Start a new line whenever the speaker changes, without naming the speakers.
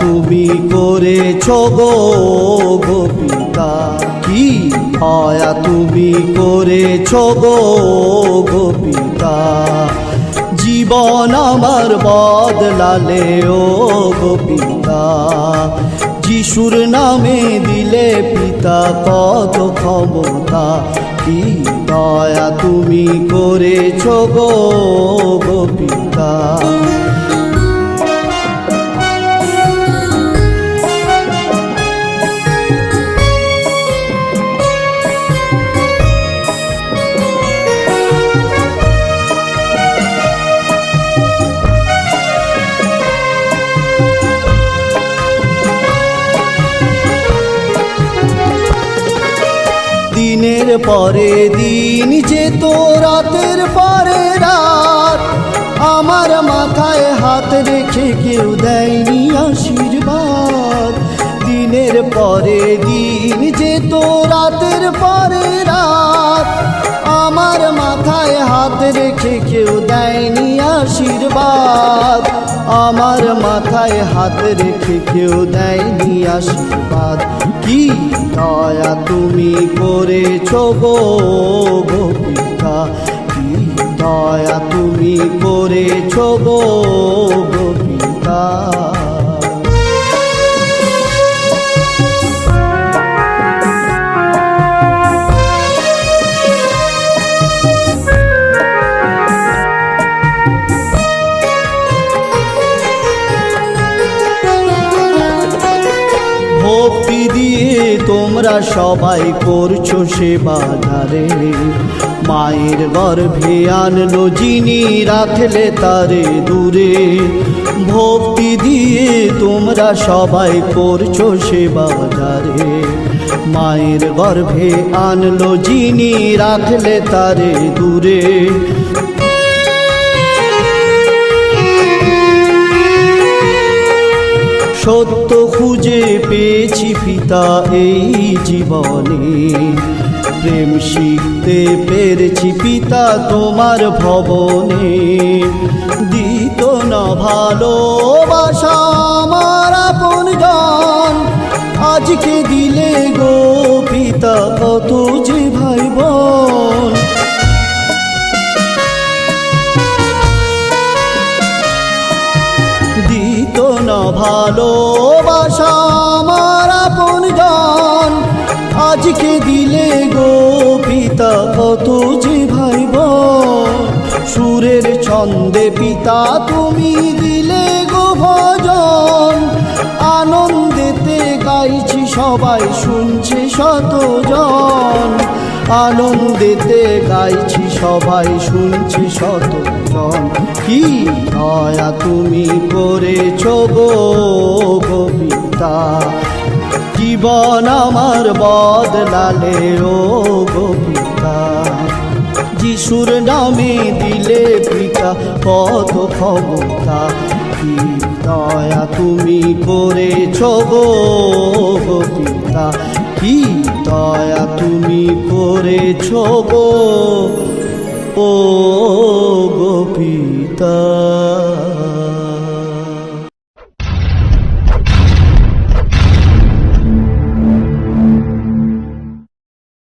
তুমি করেছ গো গোপিকা। কি মায়া তুমি করেছ গো গোপিকা? জীবন আমার বদলালে, ও গোপিতা যিশুর নামে দিলে পিতা, কত ক্ষমতা, কি দয়া তুমি করেছ গো গোপিকা দিনের পরে দিন যেত রাতের পরে রাত। আমার মাথায় হাত রেখে কেউ দেয়নি আশীর্বাদ। দিনের পরে দিন যেত রাতের পরে রাত। আমার মাথায় হাত রেখে কেউ দেয়নি আশীর্বাদ। আমার মাথায় হাত রেখে কেউ দেয়নি আশীর্বাদ। কি দয়া তুমি করেছ গো গোপিকা? কি দয়া তুমি করেছ গো তোমরা সবাই করছ সেবা ধারে। মায়ের গর্ভে আনলো যিনি, রাখলে তারে দূরে। ভক্তি দিয়ে তোমরা সবাই করছ সেবা ধারে। মায়ের গর্ভে আনলো যিনি, রাখলে তারে দূরে। সত্য খুঁজে পেয়েছি পিতা এই জীবনে। প্রেম শিখতে পেরেছি পিতা তোমার ভবনে। দিত না ভালোবাসা জন। আজকে দিলে গো পিতা কত যে ভাই বোন। ভালোবাসা আমার আপন জন। আজকে দিলে গো পিতা, কত যে ভাই সুরের ছন্দে পিতা, তুমি দিলে গো ভজন। আনন্দেতে গাইছি সবাই, শুনছে শতজন। আনন্দেতে গাইছি সবাই, শুনছে শতজন। কি দয়া তুমি করেছ গো গোপিতা জীবন আমার বদলালে ও গোপিতা যিশুর নামে দিলে পিতা, কত ক্ষমতা। কি দয়া তুমি করেছ গো পিতা। কি দয়া তুমি করেছ গো ও গোপিতা